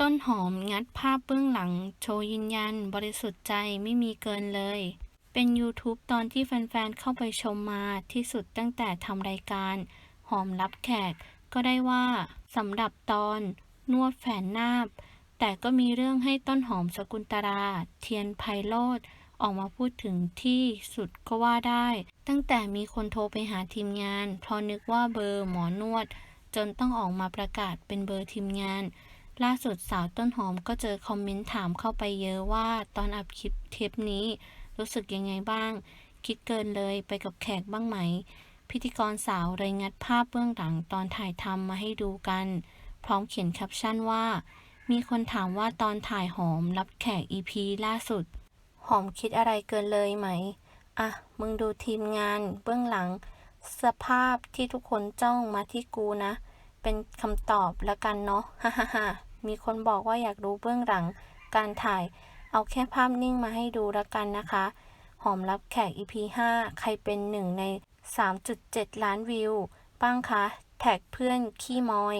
ต้นหอมงัดภาพเบื้องหลัง โชว์ยืนยัน บริสุทธิ์ใจไม่มีเกินเลย เป็น YouTube ตอนที่แฟนๆ เข้าไปชมมาที่สุดตั้งแต่ทำรายการ หอมรับแขก ก็ได้ว่าสำหรับตอน นวดแฝนนาบ แต่ก็มีเรื่องให้ต้นหอมสกุลตรา เทียนไพโรธออกมาพูดถึงที่สุดก็ว่าได้ ตั้งแต่มีคนโทรไปหาทีมงาน เพราะนึกว่าเบอร์หมอนวด จนต้องออกมาประกาศเป็นเบอร์ทีมงาน ล่าสุดสาวต้นหอมก็เจอคอมเมนต์ถามเข้าไปเยอะว่าตอนอัดคลิปเทปนี้รู้สึกยังไงบ้าง คิดเกินเลยไปกับแขกบ้างไหม พิธีกรสาวเลยงัดภาพเบื้องหลังตอนถ่ายทำมาให้ดูกัน พร้อมเขียนแคปชั่นว่า มีคนถามว่าตอนถ่ายหอมรับแขก EP ล่าสุด หอมคิดอะไรเกินเลยไหม อะ มึงดูทีมงาน เบื้องหลัง สภาพที่ทุกคนจ้องมาที่กูนะ เป็นคำตอบแล้วกันเนาะฮ่าฮ่าฮ่า มีคนบอกว่าอยากรู้เบื้องหลังการถ่าย เอาแค่ภาพนิ่งมาให้ดูละกันนะคะ หอมรับแขก EP 5 ใครเป็นหนึ่งใน 3.7 ล้านวิว บ้างคะ แท็กเพื่อนขี้มอย